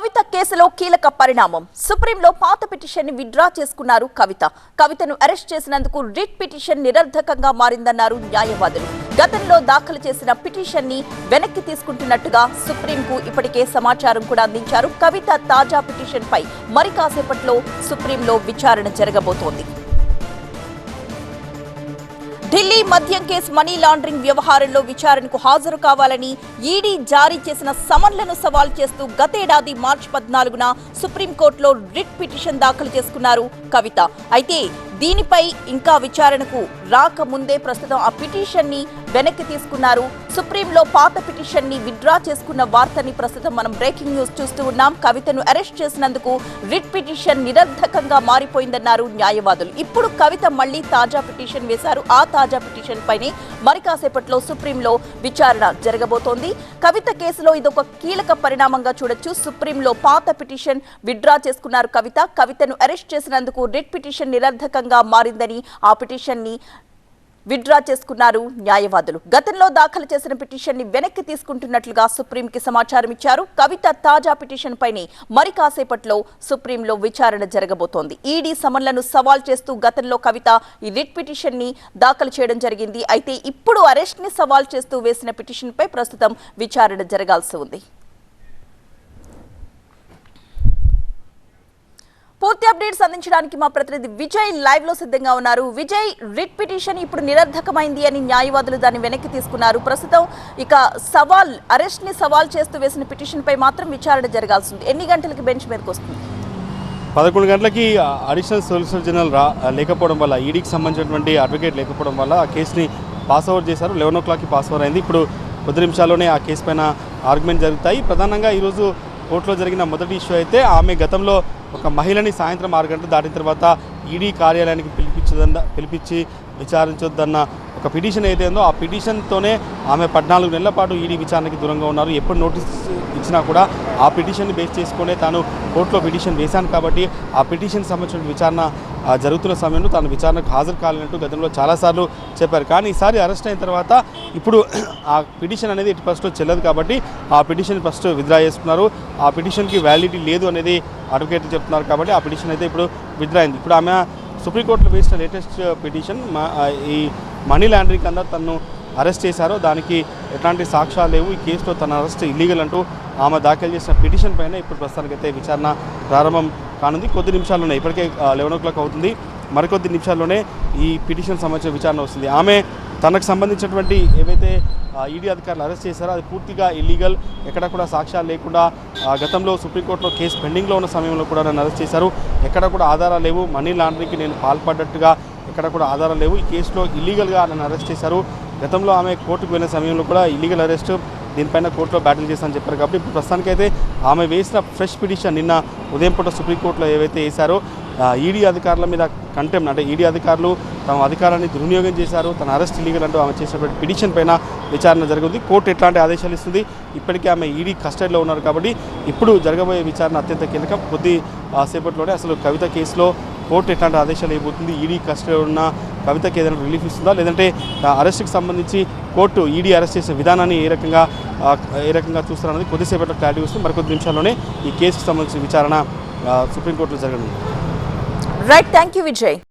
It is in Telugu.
కవిత కేసులో కీలక పరిణామం. సుప్రీంలో పాత పిటిషన్ని విత్డ్రా చేసుకున్నారు కవిత. కవితను అరెస్ట్ చేసినందుకు రిట్ పిటిషన్ నిరర్ధకంగా మారిందన్నారు న్యాయవాదులు. గతంలో దాఖలు చేసిన పిటిషన్ని వెనక్కి తీసుకుంటున్నట్టుగా సుప్రీంకు ఇప్పటికే సమాచారం కూడా అందించారు. కవిత తాజా పిటిషన్ పై మరి కాసేపట్లో సుప్రీంలో విచారణ జరగబోతోంది. ఢిల్లీ మద్యం కేసు మనీ లాండరింగ్ వ్యవహారంలో విచారణకు హాజరు కావాలని ఈడీ జారీ చేసిన సమన్లను సవాల్ చేస్తూ గతేడాది మార్చి పద్నాలుగున సుప్రీంకోర్టులో రిట్ పిటిషన్ దాఖలు చేసుకున్నారు కవిత. అయితే దీనిపై ఇంకా విచారణకు రాకముందే ప్రస్తుతం ఆ పిటిషన్ని వెనక్కి తీసుకున్నారు. సుప్రీంలో పాత పిటిషన్ని విత్డ్రా చేసుకున్న వార్తని ప్రస్తుతం మనం బ్రేకింగ్ న్యూస్ చూస్తూ ఉన్నాం. కవితను అరెస్ట్ చేసినందుకు రిట్ పిటిషన్ నిరర్ధకంగా మారిపోయిందన్నారు న్యాయవాదులు. ఇప్పుడు కవిత మళ్ళీ తాజా పిటిషన్ వేశారు. ఆ తాజా పిటిషన్ పైనే మరి కాసేపట్లో సుప్రీంలో విచారణ జరగబోతోంది. కవిత కేసులో ఇదొక కీలక పరిణామంగా చూడొచ్చు. సుప్రీంలో పాత పిటిషన్ విత్డ్రా చేసుకున్నారు కవిత. కవితను అరెస్ట్ చేసినందుకు రిట్ పిటిషన్ నిరర్ధకంగా మారిందని ఆ పిటిషన్ని విత్డ్రా చేసుకున్నారు న్యాయవాదులు. గతంలో దాఖలు చేసిన పిటిషన్ని వెనక్కి తీసుకుంటున్నట్లుగా సుప్రీంకి సమాచారం ఇచ్చారు. కవిత తాజా పిటిషన్ పైనే మరి కాసేపట్లో సుప్రీంలో విచారణ జరగబోతోంది. ఈడీ సమన్లను సవాల్ చేస్తూ గతంలో కవిత ఈ రిట్ పిటిషన్ని దాఖలు చేయడం జరిగింది. అయితే ఇప్పుడు అరెస్ట్ని సవాల్ చేస్తూ వేసిన పిటిషన్ పై ప్రస్తుతం విచారణ జరగాల్సి ఉంది. పూర్తి అప్డేట్స్ అందించడానికి మా ప్రతినిధి విజయ్ లైవ్లో సిద్ధంగా ఉన్నారు. విజయ్ రిట్ పిటిషన్ ఇప్పుడు నిరర్ధకమైంది అని న్యాయవాదులు దాన్ని వెనక్కి తీసుకున్నారు. ప్రస్తుతం ఇక సవాల్ అరెస్ట్ని సవాల్ చేస్తూ వేసిన పిటిషన్ పై మాత్రం విచారణ జరగాల్సి ఉంది ఎన్ని గంటలకి బెంచ్ మీదకి వస్తుంది? పదకొండు గంటలకి అడిషనల్ సొలిసిటర్ జనరల్ రా లేకపోవడం వల్ల ఈడీకి సంబంధించినటువంటి అడ్వకేట్ లేకపోవడం వల్ల ఆ కేసుని పాస్ అవర్ చేశారు. లెవెన్ ఓ క్లాక్కి పాస్ అవర్ అయింది. ఇప్పుడు కొద్ది నిమిషాల్లోనే ఆ కేసు పైన ఆర్గ్యుమెంట్ జరుగుతాయి. ప్రధానంగా ఈరోజు కోర్టులో జరిగిన మొదటి ఇష్యూ అయితే ఆమె గతంలో ఒక మహిళని సాయంత్రం ఆరు గంటలు దాటిన తర్వాత ఈడీ కార్యాలయానికి పిలిపించదన్న పిలిపించి విచారించొద్దన్న ఒక పిటిషన్ ఏదైతే ఉందో ఆ పిటిషన్తోనే ఆమె పద్నాలుగు నెలల పాటు ఈడీ విచారణకి దూరంగా ఉన్నారు. ఎప్పుడు నోటీస్ ఇచ్చినా కూడా ఆ పిటిషన్ని బేస్ చేసుకునే తాను కోర్టులో పిటిషన్ వేశాను కాబట్టి ఆ పిటిషన్ సంబంధించిన విచారణ జరుగుతున్న సమయంలో తాను విచారణకు హాజరు కాలేనట్టు గతంలో చాలాసార్లు చెప్పారు. కానీ ఈసారి అరెస్ట్ అయిన తర్వాత ఇప్పుడు ఆ పిటిషన్ అనేది ఇటు ఫస్ట్ చెల్లదు కాబట్టి ఆ పిటిషన్ ఫస్ట్ విత్డ్రా చేసుకున్నారు. ఆ పిటిషన్కి వ్యాలిడిటీ లేదు అనేది అడ్వకేట్లు చెప్తున్నారు కాబట్టి ఆ పిటిషన్ అయితే ఇప్పుడు విత్డ్రా అయింది. ఇప్పుడు ఆమె సుప్రీంకోర్టులో వేసిన లేటెస్ట్ పిటిషన్ మా- ఈ మనీ లాండరింగ్ కింద తను అరెస్ట్ చేశారో దానికి ఎట్లాంటి సాక్ష్యాలు లేవు. ఈ కేసులో తన అరెస్ట్ ఇల్లీగల్ అంటూ ఆమె దాఖలు చేసిన పిటిషన్ పైన ఇప్పుడు ప్రస్తుతానికైతే విచారణ ప్రారంభం కానుంది. కొద్ది నిమిషాల్లోనే ఇప్పటికే లెవెన్ ఓ క్లాక్ అవుతుంది. మరికొద్ది నిమిషాల్లోనే ఈ పిటిషన్ సంబంధించిన విచారణ వస్తుంది. ఆమె తనకు సంబంధించినటువంటి ఏవైతే ఈడీ అధికారులు అరెస్ట్ చేశారో అది పూర్తిగా ఇల్లీగల్ ఎక్కడ కూడా సాక్ష్యాలు లేకుండా గతంలో సుప్రీంకోర్టులో కేసు పెండింగ్లో ఉన్న సమయంలో కూడా నన్ను అరెస్ట్ చేశారు. ఎక్కడ కూడా ఆధారాలు లేవు. మనీ లాండరింగ్కి నేను పాల్పడ్డట్టుగా ఎక్కడ కూడా ఆధారాలు లేవు. ఈ కేసులో ఇల్లీగల్గా నన్ను అరెస్ట్ చేశారు. గతంలో ఆమె కోర్టుకు వెళ్ళిన సమయంలో కూడా ఇల్లీగల్ అరెస్ట్ దీనిపైన కోర్టులో బ్యాటిల్ చేస్తానని చెప్పారు కాబట్టి ఇప్పుడు ప్రస్తుతానికైతే ఆమె వేసిన ఫ్రెష్ పిటిషన్ నిన్న ఉదయం పూట సుప్రీంకోర్టులో ఏవైతే వేశారో ఈడీ అధికారుల మీద కంటెంప్ అంటే ఈడీ అధికారులు తమ అధికారాన్ని దుర్వినియోగం చేశారు. తన అరెస్ట్ ఇల్లీగల్ అంటూ ఆమె చేసినటువంటి పిటిషన్ పైన విచారణ జరుగుతుంది. కోర్టు ఎట్లాంటి ఆదేశాలు ఇస్తుంది? ఇప్పటికే ఆమె ఈడీ కస్టడీలో ఉన్నారు కాబట్టి ఇప్పుడు జరగబోయే విచారణ అత్యంత కీలకం. కొద్ది సేపట్లోనే అసలు కవిత కేసులో కోర్టు ఎట్లాంటి ఆదేశాలు ఇవ్వబోతుంది? ఈడీ కస్టడీలో ఉన్న కవితకి ఏదైనా రిలీఫ్ ఇస్తుందా? లేదంటే అరెస్ట్కి సంబంధించి కోర్టు ఈడీ అరెస్ట్ చేసే విధానాన్ని ఏ రకంగా ఏ రకంగా చూస్తారన్నది కొద్దిసేపట్లో క్లారిటీ వస్తుంది. మరికొద్ది నిమిషాల్లోనే ఈ కేసుకు సంబంధించిన విచారణ సుప్రీంకోర్టులో జరగనుంది. Right thank you Vijay